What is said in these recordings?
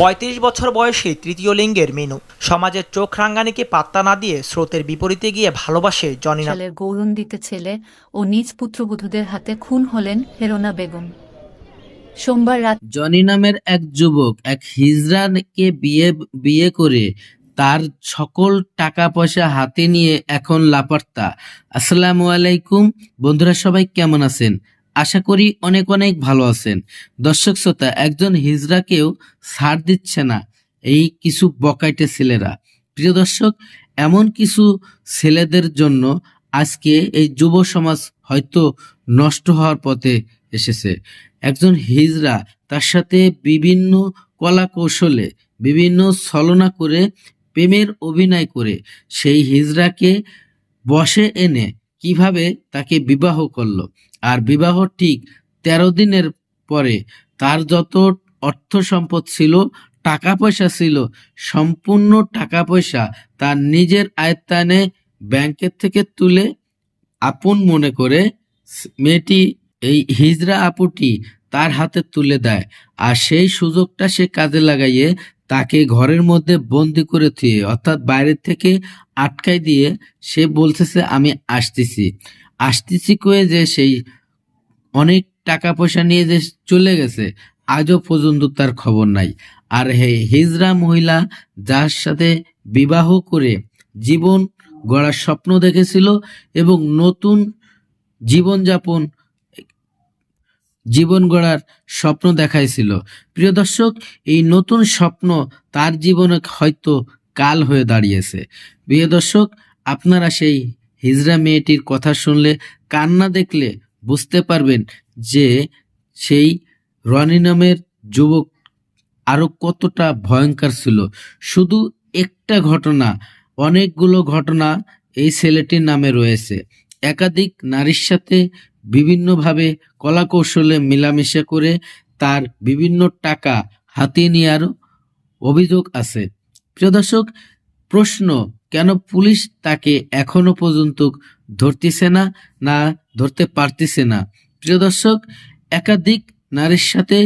পঁয়ত্রিশ বছর বয়সী তৃতীয় লিঙ্গের মেনু। সমাজের চোখ রাঙ্গানিকে পাত্তা না দিয়ে স্রোতের বিপরীতে গিয়ে ভালোবাসে জনিনা। সালের গৌরন্দিতে ছেলে ও নিজ পুত্রবধূদের হাতে খুন হলেন হেরোনা বেগম। সোমবার রাত জনি নামের এক যুবক এক হিজড়াকে বিয়ে বিয়ে করে তার সকল টাকা পয়সা হাতে নিয়ে এখন লাপাত্তা আসসালামু আলাইকুম। বন্ধুরা সবাই কেমন আছেন? আশা করি অনেক অনেক ভালো আছেন। দর্শক শ্রোতা, একজন হিজড়াকেও ছাড় দিচ্ছে না এই কিছু বকাইটে ছেলেরা। প্রিয় দর্শক, এমন কিছু ছেলেদের জন্য আজকে এই যুব সমাজ হয়তো নষ্ট হওয়ার পথে এসেছে। একজন হিজড়া তার সাথে বিভিন্ন কলা কৌশলে বিভিন্ন ছলনা করে, প্রেমের অভিনয় করে, সেই হিজড়াকে বসে এনে কীভাবে তাকে বিবাহ করল? আর বিবাহ ঠিক তেরো দিনের পরে। তার যত অর্থ সম্পদ ছিল, টাকা পয়সা ছিল, সম্পূর্ণ টাকা পয়সা তার নিজের আয়ত্তানে ব্যাংকের থেকে তুলে আপন মনে করে মেয়েটি এই হিজড়া আপুটি তার হাতে তুলে দেয় আর সেই সুযোগটা সে কাজে লাগাইয়ে তাকে ঘরের মধ্যে বন্দি করে থুয়ে, অর্থাৎ বাইরের থেকে আটকাই দিয়ে সে বলতেছে, আমি আসতেছি। আসতেছি কয়ে যে সেই অনেক টাকা পয়সা নিয়ে যে চলে গেছে, আজও পর্যন্ত তার খবর নাই। আর হে হিজড়া মহিলা, যার সাথে বিবাহ করে জীবন গড়ার স্বপ্ন দেখেছিল এবং নতুন জীবনযাপন, জীবন গড়ার স্বপ্ন দেখাইছিল। প্রিয় দর্শক, এই নতুন স্বপ্ন তার জীবনে হয়তো কাল হয়ে দাঁড়িয়েছে। প্রিয় দর্শক, আপনারা সেই হিজড়া মেয়েটির কথা শুনলে, কান্না দেখলে বুঝতে পারবেন যে সেই রনি নামের যুবক আরও কতটা ভয়ঙ্কর ছিল। শুধু একটা ঘটনা, অনেকগুলো ঘটনা এই ছেলেটির নামে রয়েছে। একাধিক নারীর সাথে বিভিন্নভাবে কলা কৌশলে মেলামেশা করে তার বিভিন্ন টাকা হাতিয়ে নেওয়ার অভিযোগ আছে। প্রিয় দর্শক, প্রশ্ন, কেন পুলিশ তাকে এখনও পর্যন্ত ধরতেছে না না ধরতে পারতেছে না। প্রিয় দর্শক, একাধিক নারীর সাথে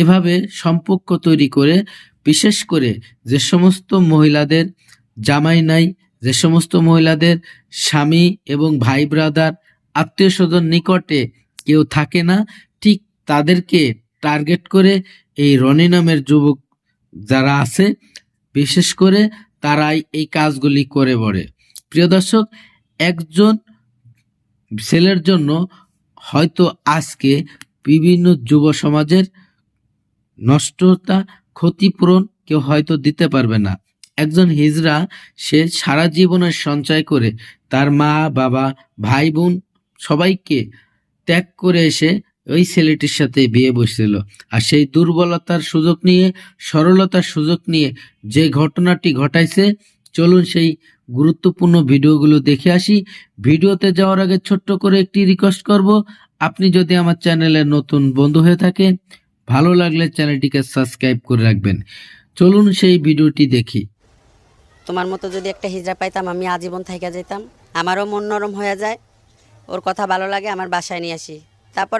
এভাবে সম্পর্ক তৈরি করে, বিশেষ করে যে সমস্ত মহিলাদের জামাই নাই, যে সমস্ত মহিলাদের স্বামী এবং ভাই ব্রাদার, আত্মীয় স্বজন নিকটে কেউ থাকে না, ঠিক তাদেরকে টার্গেট করে এই রনি নামের যুবক যারা আছে, বিশেষ করে তারাই এই কাজগুলি করে বড়ে প্রিয় দর্শক, একজন ছেলের জন্য হয়তো আজকে বিভিন্ন যুব সমাজের নষ্টতা, ক্ষতিপূরণ কেউ হয়তো দিতে পারবে না। একজন হিজড়া, সে সারা জীবনের সঞ্চয় করে তার মা, বাবা, ভাই, বোন সবাইকে ত্যাগ করে এসে ওই ছেলেটির সাথে বিয়ে বসছিল আর সেই দুর্বলতার সুযোগ নিয়ে, সরলতার সুযোগ নিয়ে যে ঘটনাটি ঘটাইছে চলুন সেই গুরুত্বপূর্ণ ভিডিওগুলো দেখে আসি। ভিডিওতে যাওয়ার আগে ছোট্ট করে একটি রিকোয়েস্ট করব। আপনি যদি আমার চ্যানেলে নতুন বন্ধু হয়ে থাকেন, ভালো লাগলে চ্যানেলটিকে সাবস্ক্রাইব করে রাখবেন। চলুন সেই ভিডিওটি দেখি। তোমার মতো যদি একটা হিজড়া পাইতাম, আমি আজীবন থাইকা যেতাম আমারও মন নরম হয়ে যায়। ওর কথা ভালো লাগে, আমার বাসায় নিয়ে আসি। তারপর